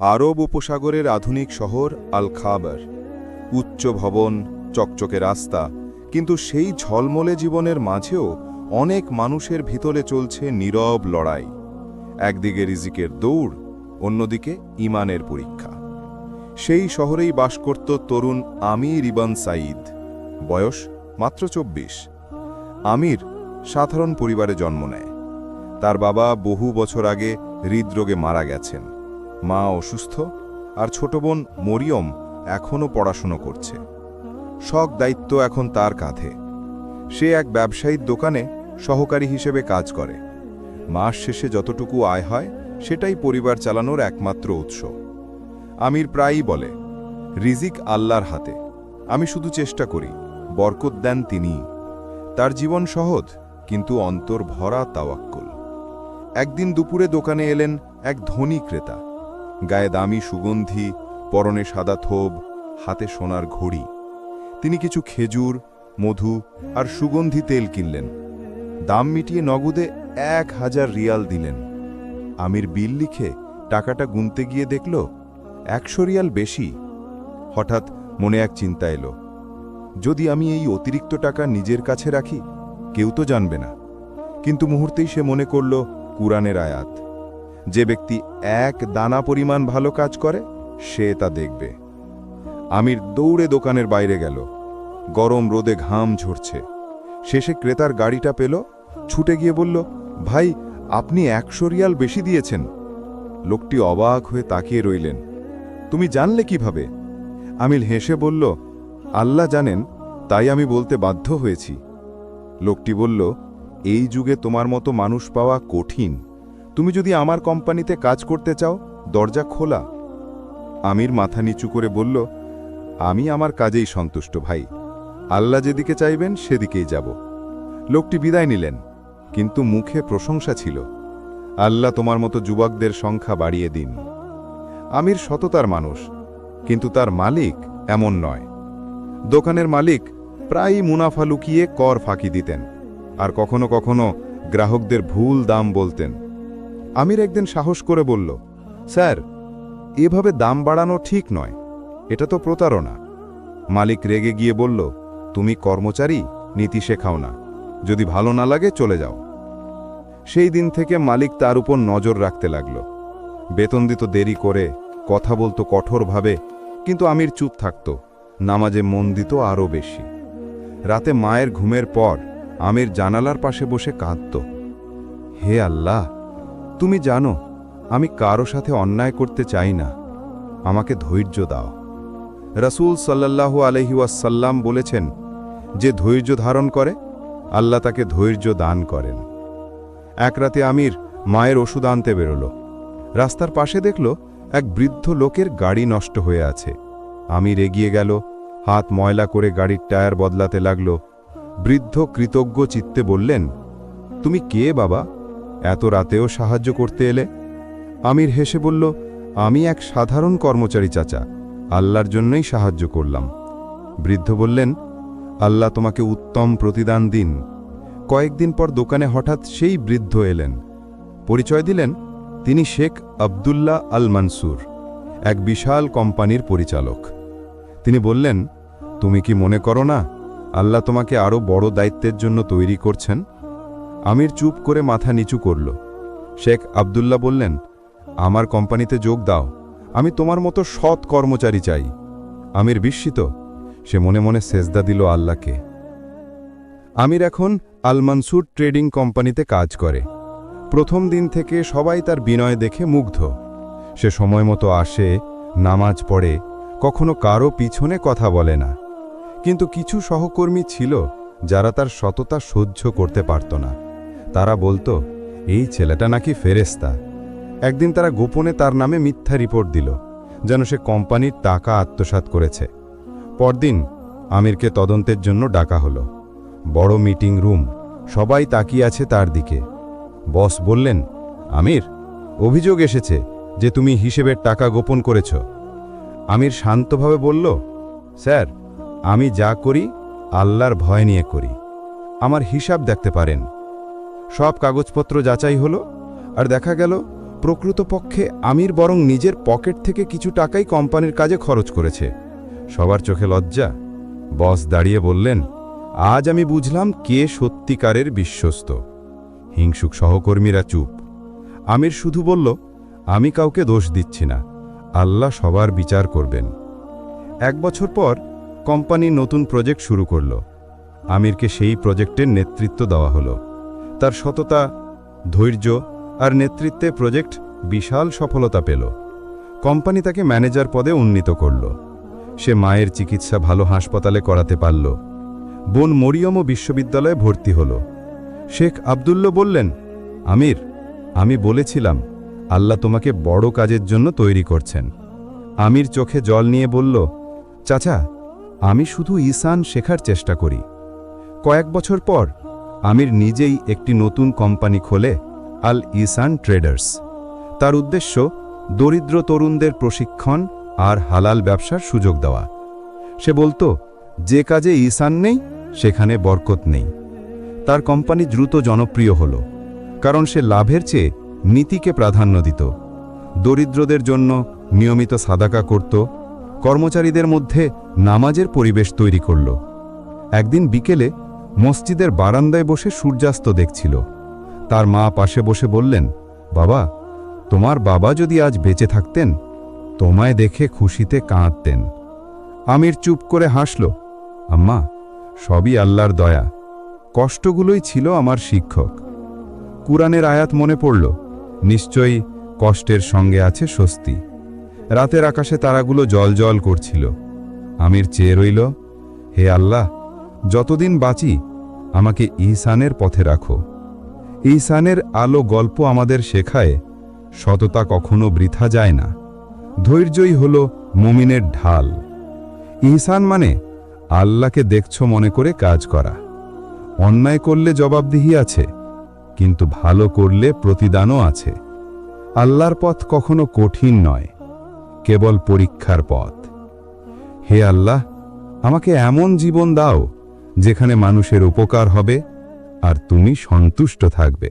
আরব উপসাগরের আধুনিক শহর আল খাবার উচ্চ ভবন, চকচকে রাস্তা, কিন্তু সেই ঝলমলে জীবনের মাঝেও অনেক মানুষের ভিতরে চলছে নীরব লড়াই। একদিকে রিজিকের দৌড়, অন্যদিকে ইমানের পরীক্ষা। সেই শহরেই বাস করত তরুণ আমির ইবান সাঈদ। বয়স মাত্র চব্বিশ। আমির সাধারণ পরিবারে জন্ম নেয়। তার বাবা বহু বছর আগে হৃদরোগে মারা গেছেন। মা অসুস্থ আর ছোট বোন মরিয়ম এখনও পড়াশুনো করছে। শখ দায়িত্ব এখন তার কাঁধে। সে এক ব্যবসায়ীর দোকানে সহকারী হিসেবে কাজ করে। মাস শেষে যতটুকু আয় হয়, সেটাই পরিবার চালানোর একমাত্র উৎস। আমির প্রায়ই বলে, রিজিক আল্লাহর হাতে। আমি শুধু চেষ্টা করি, বরকত দেন তিনি তার জীবন সহজ, কিন্তু অন্তর ভরা তাওয়াক্কুল। একদিন দুপুরে দোকানে এলেন এক ধনী ক্রেতা। গায়ে দামি সুগন্ধি, পরনে সাদা থোব, হাতে সোনার ঘড়ি। তিনি কিছু খেজুর, মধু আর সুগন্ধি তেল কিনলেন। দাম মিটিয়ে নগদে এক হাজার রিয়াল দিলেন। আমির বিল লিখে টাকাটা গুনতে গিয়ে দেখল, একশো রিয়াল বেশি। হঠাৎ মনে এক চিন্তা এলো, যদি আমি এই অতিরিক্ত টাকা নিজের কাছে রাখি, কেউ তো জানবে না। কিন্তু মুহূর্তেই সে মনে করল, কুরআনের আয়াত। যে ব্যক্তি এক দানা পরিমাণ ভালো কাজ করে, সে তা দেখবে। আমির দৌড়ে দোকানের বাইরে গেল। গরম রোদে ঘাম ঝরছে। শেষে ক্রেতার গাড়িটা পেল, ছুটে গিয়ে বলল, ভাই, আপনি একশো রিয়াল বেশি দিয়েছেন। লোকটি অবাক হয়ে তাকিয়ে রইলেন। তুমি জানলে কীভাবে? আমিল হেসে বলল, আল্লাহ জানেন, তাই আমি বলতে বাধ্য হয়েছি। লোকটি বলল, এই যুগে তোমার মতো মানুষ পাওয়া কঠিন। তুমি যদি আমার কোম্পানিতে কাজ করতে চাও, দরজা খোলা। আমির মাথা নিচু করে বলল, আমি আমার কাজেই সন্তুষ্ট ভাই। আল্লাহ যেদিকে চাইবেন, সেদিকেই যাব। লোকটি বিদায় নিলেন, কিন্তু মুখে প্রশংসা ছিল। আল্লাহ তোমার মতো যুবকদের সংখ্যা বাড়িয়ে দিন। আমির সততার মানুষ, কিন্তু তার মালিক এমন নয়। দোকানের মালিক প্রায়ই মুনাফা লুকিয়ে কর ফাঁকি দিতেন, আর কখনো কখনো গ্রাহকদের ভুল দাম বলতেন। আমির একদিন সাহস করে বলল, স্যার, এভাবে দাম বাড়ানো ঠিক নয়। এটা তো প্রতারণা। মালিক রেগে গিয়ে বলল, তুমি কর্মচারী, নীতি শেখাও না। যদি ভালো না লাগে চলে যাও। সেই দিন থেকে মালিক তার উপর নজর রাখতে লাগল। বেতন দিত দেরি করে, কথা বলতো কঠোরভাবে, কিন্তু আমির চুপ থাকত, নামাজে মন দিত আরও বেশি। রাতে মায়ের ঘুমের পর আমির জানালার পাশে বসে কাঁদত। হে আল্লাহ! তুমি জানো, আমি কারও সাথে অন্যায় করতে চাই না। আমাকে ধৈর্য দাও। রাসূল সাল্লাল্লাহু আলহি ওয়াসাল্লাম বলেছেন, যে ধৈর্য ধারণ করে, আল্লাহ তাকে ধৈর্য দান করেন। এক রাতে আমির মায়ের ওষুধ আনতে বেরোল। রাস্তার পাশে দেখল এক বৃদ্ধ লোকের গাড়ি নষ্ট হয়ে আছে। আমির এগিয়ে গেল, হাত ময়লা করে গাড়ির টায়ার বদলাতে লাগল। বৃদ্ধ কৃতজ্ঞ চিত্তে বললেন, তুমি কে বাবা? এত রাতেও সাহায্য করতে এলে? আমির হেসে বলল, আমি এক সাধারণ কর্মচারী, চাচা। আল্লাহর জন্যই সাহায্য করলাম। বৃদ্ধ বললেন, আল্লাহ তোমাকে উত্তম প্রতিদান দিন। কয়েকদিন পর দোকানে হঠাৎ সেই বৃদ্ধ এলেন। পরিচয় দিলেন, তিনি শেখ আবদুল্লাহ আল মানসুর এক বিশাল কোম্পানির পরিচালক। তিনি বললেন, তুমি কি মনে করো না, আল্লাহ তোমাকে আরও বড় দায়িত্বের জন্য তৈরি করছেন? আমির চুপ করে মাথা নিচু করল। শেখ আবদুল্লাহ বললেন, আমার কোম্পানিতে যোগ দাও, আমি তোমার মতো সৎ কর্মচারী চাই। আমির বিস্মিত, সে মনে মনে সেজদা দিল আল্লাহকে। আমির এখন আলমানসুর ট্রেডিং কোম্পানিতে কাজ করে। প্রথম দিন থেকে সবাই তার বিনয় দেখে মুগ্ধ। সে সময় মতো আসে, নামাজ পড়ে, কখনো কারও পিছনে কথা বলে না। কিন্তু কিছু সহকর্মী ছিল যারা তার সততা সহ্য করতে পারত না। তারা বলতো, এই ছেলেটা নাকি ফেরেস্তা একদিন তারা গোপনে তার নামে মিথ্যা রিপোর্ট দিল, যেন সে কোম্পানির টাকা আত্মসাৎ করেছে। পরদিন আমিরকে তদন্তের জন্য ডাকা হলো। বড় মিটিং রুম, সবাই তাকিয়ে আছে তার দিকে। বস বললেন, আমির, অভিযোগ এসেছে যে তুমি হিসেবের টাকা গোপন করেছ। আমির শান্তভাবে বলল, স্যার, আমি যা করি, আল্লাহর ভয় নিয়ে করি। আমার হিসাব দেখতে পারেন। সব কাগজপত্র যাচাই হলো, আর দেখা গেল, প্রকৃতপক্ষে আমির বরং নিজের পকেট থেকে কিছু টাকাই কোম্পানির কাজে খরচ করেছে। সবার চোখে লজ্জা। বস দাঁড়িয়ে বললেন, আজ আমি বুঝলাম কে সত্যিকারের বিশ্বস্ত। হিংসুক সহকর্মীরা চুপ। আমির শুধু বলল, আমি কাউকে দোষ দিচ্ছি না। আল্লাহ সবার বিচার করবেন। এক বছর পর কোম্পানি নতুন প্রজেক্ট শুরু করল। আমিরকে সেই প্রজেক্টের নেতৃত্ব দেওয়া হলো। তার সততা, ধৈর্য আর নেতৃত্বে প্রজেক্ট বিশাল সফলতা পেল। কোম্পানি তাকে ম্যানেজার পদে উন্নীত করল। সে মায়ের চিকিৎসা ভালো হাসপাতালে করাতে পারল। বোন মরিয়মও বিশ্ববিদ্যালয়ে ভর্তি হল। শেখ আবদুল্ল বললেন, আমির, আমি বলেছিলাম, আল্লাহ তোমাকে বড় কাজের জন্য তৈরি করছেন। আমির চোখে জল নিয়ে বলল, চাচা, আমি শুধু ঈশান শেখার চেষ্টা করি। কয়েক বছর পর আমির নিজেই একটি নতুন কোম্পানি খোলে, আল ইসান ট্রেডার্স। তার উদ্দেশ্য, দরিদ্র তরুণদের প্রশিক্ষণ আর হালাল ব্যবসার সুযোগ দেওয়া। সে বলতো, যে কাজে ইসান নেই, সেখানে বরকত নেই। তার কোম্পানি দ্রুত জনপ্রিয় হল, কারণ সে লাভের চেয়ে নীতিকে প্রাধান্য দিত। দরিদ্রদের জন্য নিয়মিত সাদাকা করত, কর্মচারীদের মধ্যে নামাজের পরিবেশ তৈরি করল। একদিন বিকেলে মসজিদের বারান্দায় বসে সূর্যাস্ত দেখছিল। তার মা পাশে বসে বললেন, বাবা, তোমার বাবা যদি আজ বেঁচে থাকতেন, তোমায় দেখে খুশিতে কাঁদতেন। আমির চুপ করে হাসল, আম্মা, সবই আল্লাহর দয়া। কষ্টগুলোই ছিল আমার শিক্ষক। কুরআনের আয়াত মনে পড়ল, নিশ্চয়ই কষ্টের সঙ্গে আছে স্বস্তি। রাতের আকাশে তারাগুলো জল জল করছিল। আমির চেয়ে রইল, হে আল্লাহ, যতদিন বাঁচি আমাকে ইহসানের পথে রাখো। ইহসানের আলো গল্প আমাদের শেখায়, সততা কখনো বৃথা যায় না। ধৈর্যই হল মুমিনের ঢাল। ইহসান মানে আল্লাহকে দেখছ মনে করে কাজ করা। অন্যায় করলে জবাবদিহি আছে, কিন্তু ভালো করলে প্রতিদানও আছে। আল্লাহর পথ কখনো কঠিন নয়, কেবল পরীক্ষার পথ। হে আল্লাহ, আমাকে এমন জীবন দাও যেখানে মানুষের উপকার হবে আর তুমি সন্তুষ্ট থাকবে।